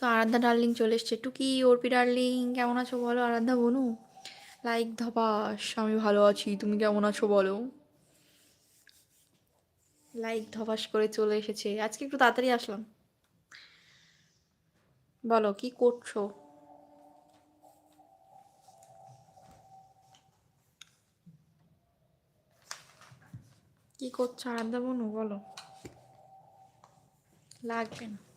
তো আরাধ্যা ডার্লিং চলে এসছে। টুকি, অর্পি ডার্লিং, কেমন আছো বলো? আরাধ্যা, বনু? লাইক, ধপাস, আমি ভালো আছি। তুমি কেমন আছো বলো? লাইক, ধপাস করে চলে এসেছে। আজকে একটু তাড়াতাড়ি আসলাম। বলো, কি করছ? কি করছ আরাধ্যা, বনু? বলো। লাগবে না।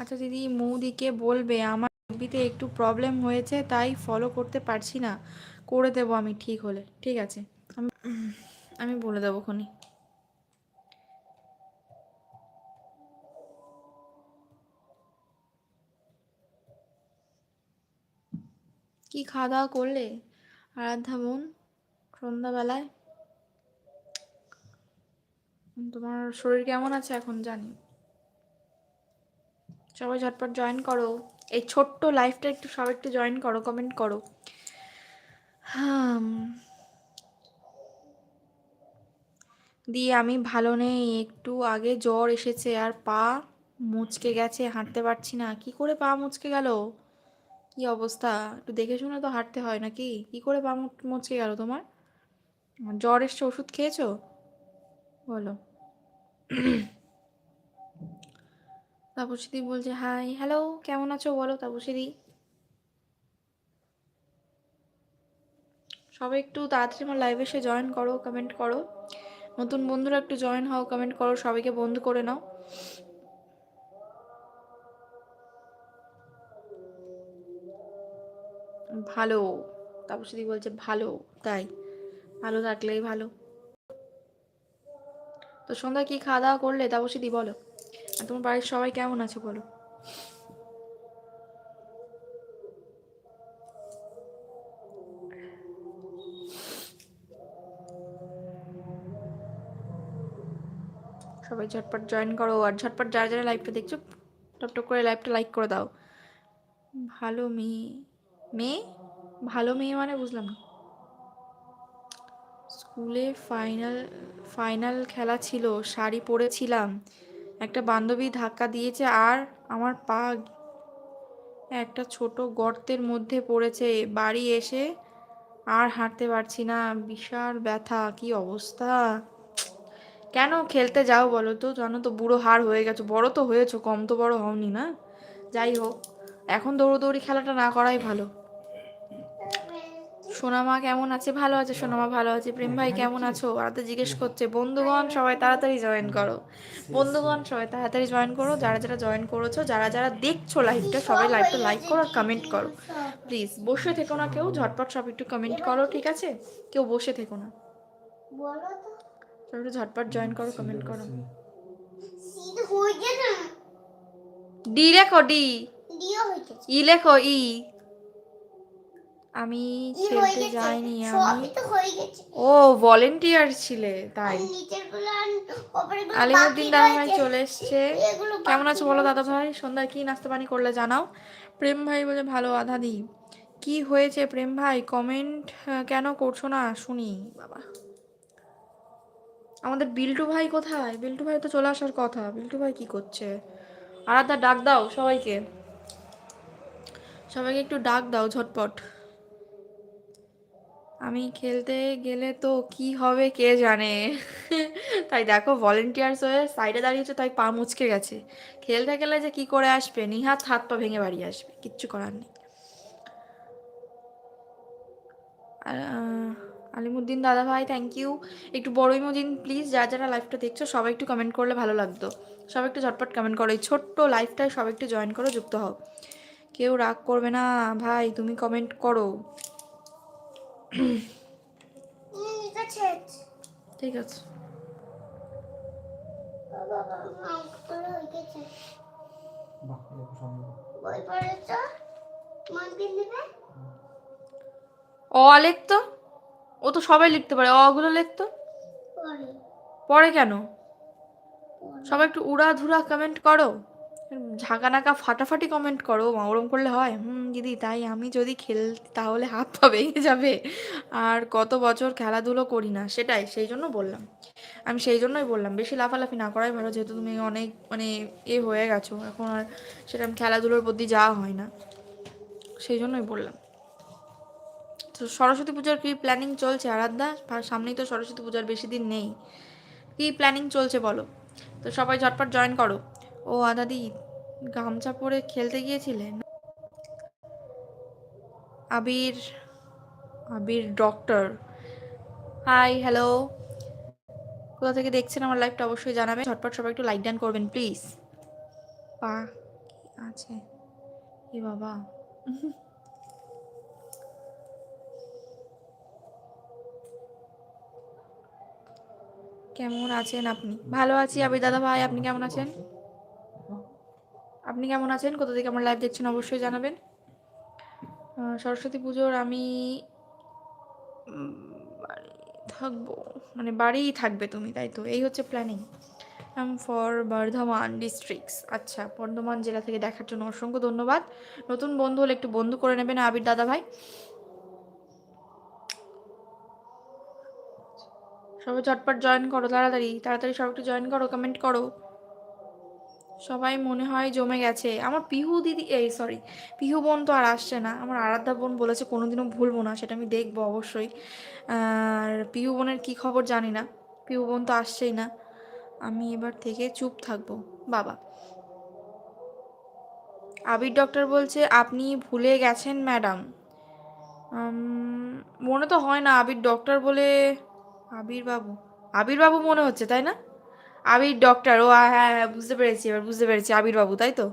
আচ্ছা দিদি, মৌদিকে বলবে, আমার এফবিতে একটু প্রবলেম হয়েছে, তাই ফলো করতে পারছি না। করে দেবো আমি ঠিক হলে, ঠিক আছে? আমি আমি বলে দেবো খনি। কি খাওয়া দাওয়া করলে? আরাধ্যা বোন, সন্ধ্যাবেলায়? তোমার শরীর কেমন আছে এখন জানি। সবাই ঝটপট জয়েন করো। এই ছোট্ট লাইফটা একটু সবাই একটু জয়েন করো কমেন্ট করো। দিয়ে আমি ভালো নেই, একটু আগে জ্বর এসেছে আর পা মুচকে গেছে, হাঁটতে পারছি না। কি করে পা মুচকে গেল? কি অবস্থা? একটু দেখে শুনে তো হাঁটতে হয় নাকি? কি করে পা মুচ- মুচকে গেল তোমার? জ্বর এসছে, ওষুধ খেয়েছো? বলো। তাপসীদি বলছে হাই হ্যালো কেমন আছো বলো তাপসীদি? সবাই একটু তাড়াতাড়ি আমার লাইভে এসে জয়েন করো কমেন্ট করো। নতুন বন্ধুরা একটু জয়েন হও কমেন্ট করো, সবাইকে বন্ধু করে নাও। ভালো, তাপসীদি বলছে, ভালো, তাই। ভালো থাকলেই ভালো। তো সন্ধ্যা কি খাওয়া দাওয়া করলে তাপসীদি বলো? তোমার বাড়ির সবাই কেমন আছে বলো? সবাই ঝটপট জয়েন করো আর ঝটপট যারা যারা লাইভটা দেখছ টপ টপ করে লাইভটা লাইক করে দাও। ভালো মেয়ে মেয়ে? ভালো মেয়ে মানে বুঝলাম না। স্কুলে ফাইনাল ফাইনাল খেলা ছিল, শাড়ি পরেছিলাম। একটা বান্ধবী ধাক্কা দিয়েছে আর আমার পা একটা ছোট গর্তের মধ্যে পড়েছে। বাড়ি এসে আর হাঁটতে পারছি না। বিশাল ব্যথা, কি অবস্থা? কেন খেলতে যাও বলো তো? জানো তো বুড়ো হার হয়ে গেছো। বড় তো হয়েছো, কম তো বড় হওনি না? যাই হোক, এখন দৌড়োদৌড়ি খেলাটা না করাই ভালো। সোনামা কেমন আছে? ভালো আছে সোনামা ভালো আছে। প্রেম ভাই কেমন আছো। আর তো জিজ্ঞেস করছে বন্ধুগণ সবাই তাড়াতাড়ি জয়েন করো। বন্ধুগণ সবাই তাড়াতাড়ি জয়েন করো। যারা যারা জয়েন করেছ যারা যারা দেখছ লাইভটা সবাই লাইভটা লাইক করো আর কমেন্ট করো। প্লিজ বসে থেকো না কেউ ঝটপট সব একটু কমেন্ট করো ঠিক আছে? কেউ বসে থেকো না। বলো একটু ঝটপট জয়েন করো কমেন্ট করো। হয়ে ডি লেখো ডি হয়ে ই লেখো ই আমি খেলতে যাইনি আমি। ও ভলেন্টিয়ার ছিলে তাই। আর আর আলিমুদ্দিন দাদা ভাই চলে এসছে। কেমন আছো বলো দাদা ভাই? সন্ধ্যায় কি নাস্তা পানি করলে জানাও। প্রেম ভাই বলে ভালো আধা দি কি হয়েছে প্রেম ভাই? কমেন্ট কেন করছ না? শুনি বাবা। আমাদের বিল্টু ভাই কোথায়? বিল্টু ভাই তো চলে আসার কথা। বিল্টু ভাই কি করছে? আরাধ্যা ডাক দাও সবাইকে। সবাইকে একটু ডাক দাও ঝটপট। আমি খেলতে গেলে তো কি হবে কে জানে? তাই দেখো ভলেন্টিয়ার্স হয়ে সাইডে দাঁড়িয়েছে, তাই পা মুচকে গেছে। খেলতে গেলে যে কি করে আসবে? নিহাত হাত পা ভেঙে বাড়ি আসবে, কিচ্ছু করার নেই। আলিমুদ্দিন দাদা ভাই থ্যাংক ইউ একটু বড় ইমোজিন প্লিজ যারা যারা লাইভটা দেখছ, সবাই একটু কমেন্ট করলে ভালো লাগতো। সবাই একটু ঝটপট কমেন্ট করো, এই ছোট্ট লাইভটায় সবাই একটু জয়েন করো, যুক্ত হও। কেউ রাগ করবে না, ভাই, তুমি কমেন্ট করো। ঠিক আছে। অ লিখতো? ও তো সবাই লিখতে পারে। অগুলো লিখতো? পরে। কেন? সবাই একটু উড়া ধুরা কমেন্ট করো। নাকা ফাটাফাটি কমেন্ট করো ওরম করলে হয়। হুম, দিদি, তাই আমি যদি খেল, তাহলে হাত পা ভেঙে যাবে। আর কত বছর খেলাধুলো করি না, সেটাই, সেই জন্য বললাম। আমি সেই জন্যই বললাম, বেশি লাফালাফি না করাই ভালো, যেহেতু তুমি অনেক মানে এ হয়ে গেছো। এখন আর সেরকম খেলাধুলোর প্রতি যাওয়া হয় না। সেই জন্যই বললাম। তো সরস্বতী পুজোর কী প্ল্যানিং চলছে, আরাধ্যা? আর সামনেই তো সরস্বতী পূজার বেশি দিন নেই। কী প্ল্যানিং চলছে বলো? তো সবাই ঝটপট জয়েন করো। ও আদাদি, গামছা পরে খেলতে গিয়েছিলেন? Abir Abir doctor. Hi hello কোথা থেকে দেখছেন আমার লাইভটা অবশ্যই জানাবেন। ঝটপট সবাই একটু লাইক ডান করবেন প্লিজ পা আছে? এ বাবা। কেমন আছেন আপনি? ভালো আছি আবির দাদা ভাই, আপনি কেমন আছেন? আপনি কেমন আছেন? কোথা থেকে আমার লাইভ দেখছেন অবশ্যই জানাবেন। সরস্বতী পুজোর আমি থাকব মানে বাড়িই থাকবে তুমি, তাই তো? এই হচ্ছে planning um for Bardhaman districts আচ্ছা বর্ধমান জেলা থেকে দেখার জন্য অসংখ্য ধন্যবাদ। নতুন বন্ধু হলে একটু বন্ধু করে নেবেন আবির দাদা ভাই। সবাই চটপট জয়েন করো, তাড়াতাড়ি তাড়াতাড়ি সবাই একটু জয়েন করো কমেন্ট করো। সবাই মনে হয় জমে গেছে। আমার পিহু দিদি, এই সরি পিহু বোন তো আর আসছে না। আমার আরাধ্যা বোন বলেছে কোনোদিনও ভুলবো না, সেটা আমি দেখব অবশ্যই। আর পিহু বোনের কী খবর জানি না। পিহু বোন তো আসছেই না। আমি এবার থেকে চুপ থাকব। বাবা। আবির ডক্টর বলছে, আপনি ভুলে গেছেন ম্যাডাম মনে তো হয় না আবির ডক্টর বলে আবির বাবু। আবির বাবু মনে হচ্ছে, তাই না? আবির ডক্টর ও হ্যাঁ হ্যাঁ হ্যাঁ, বুঝতে পেরেছি এবার বুঝতে পেরেছি আবির বাবু তাই তো?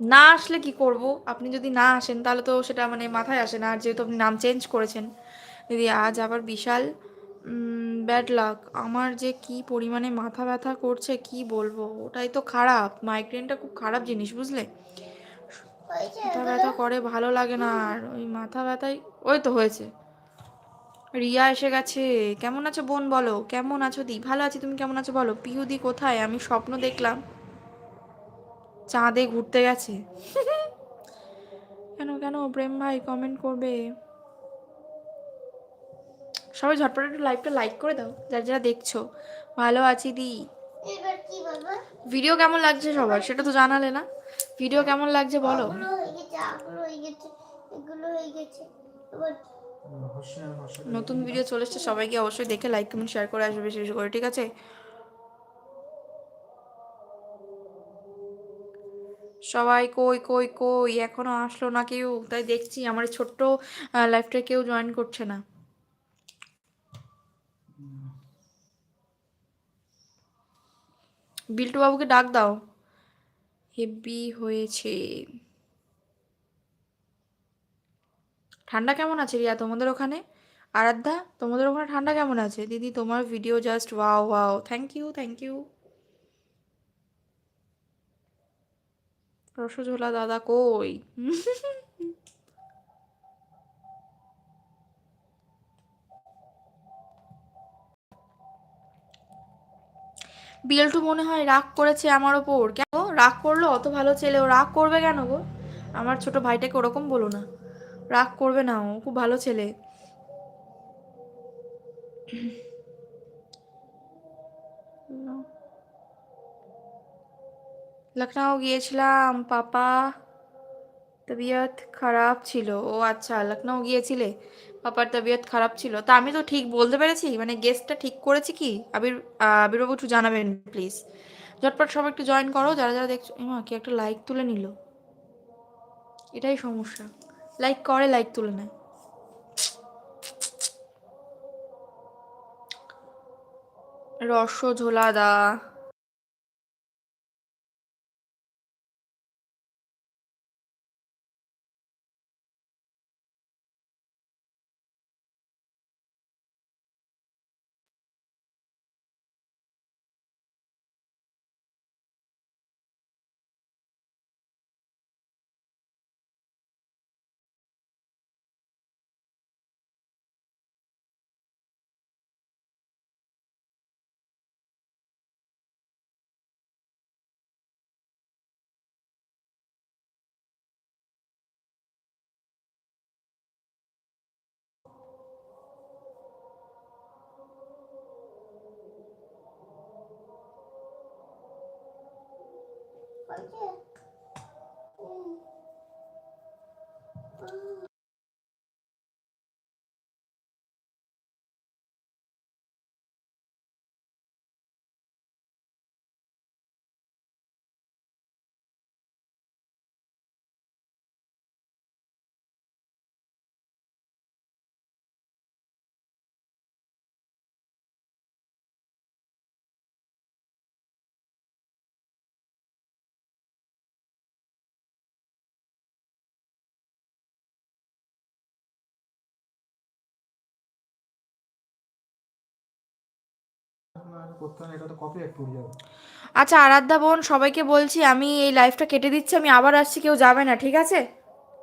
না আসলে কি করব? আপনি যদি না আসেন তাহলে তো সেটা মানে মাথায় আসে না আর যেহেতু আপনি নাম চেঞ্জ করেছেন। দিদি আজ আবার বিশাল ব্যাড লাক আমার যে কি পরিমাণে মাথা ব্যথা করছে কি বলব? ওটাই তো খারাপ। মাইগ্রেনটা খুব খারাপ জিনিস বুঝলে? মাথা ব্যথা করে ভালো লাগে না আর ওই মাথা ব্যথাই ওই তো হয়েছে। রিয়া এসে গেছে। কেমন আছো বোন বলো? কেমন আছো দি? ভালো আছি তুমি কেমন আছো বলো? পিহুদি কোথায়? আমি স্বপ্ন দেখলাম। চাঁদে ঘুরতে গেছে। কেন কেন? প্রেম ভাই কমেন্ট করবে। সবাই ঝটপট একটু লাইভটা লাইক করে দাও যারা যারা দেখছ। ভালো আছি দি। ভিডিও কেমন লাগছে সবার? সেটা তো জানালে না। ভিডিও কেমন লাগছে বলো? হয়ে গেছে হয়ে গেছে নতুন ভিডিও চলে এসছে, সবাইকে অবশ্যই দেখে লাইক কমেন্ট শেয়ার করে আসবে বেশি বেশি করে, ঠিক আছে? সবাই কই কই কই? এখনও আসলো না কেউ, তাই দেখছি আমার ছোট্ট লাইফটা কেউ জয়েন করছে না। বিল্টু বাবুকে ডাক দাও। হেভি হয়েছে। ঠান্ডা কেমন আছে রিয়া? তোমাদের ওখানে? আরাধ্যা, তোমাদের ওখানে ঠান্ডা কেমন আছে? দিদি, তোমার video just wow wow thank you thank you রসঝোলা দাদা কই? বিল্টু মনে হয় রাগ করেছে আমার ওপর। কেন রাগ করল? অত ভালো ছেলে ও রাগ করবে কেন গো? আমার ছোট ভাইটাকে ওরকম বলো না। রাগ করবে না ও, খুব ভালো ছেলে। লখনউ গিয়েছিলাম, পাপা। তবিয়ত খারাপ ছিল। ও আচ্ছা লখনউ গিয়েছিলে? পাপার তবিয়ত খারাপ ছিল। তা আমি তো ঠিক বলতে পেরেছি? মানে গেস্টটা ঠিক করেছি কি? আবির, আবিরবাবু একটু জানাবেন প্লিজ ঝটপট সব একটু জয়েন করো। যারা যারা দেখছ কি একটা লাইক তুলে নিল। এটাই সমস্যা। লাইক করে লাইক তুলে নেয় রসঝোলা দা Bạn chưa? Ừ. Ừ. আচ্ছা আরাধ্যা বোন, সবাইকে বলছি, আমি এই লাইফটা কেটে দিচ্ছি, আমি আবার আসছি, কেউ যাবে না, ঠিক আছে?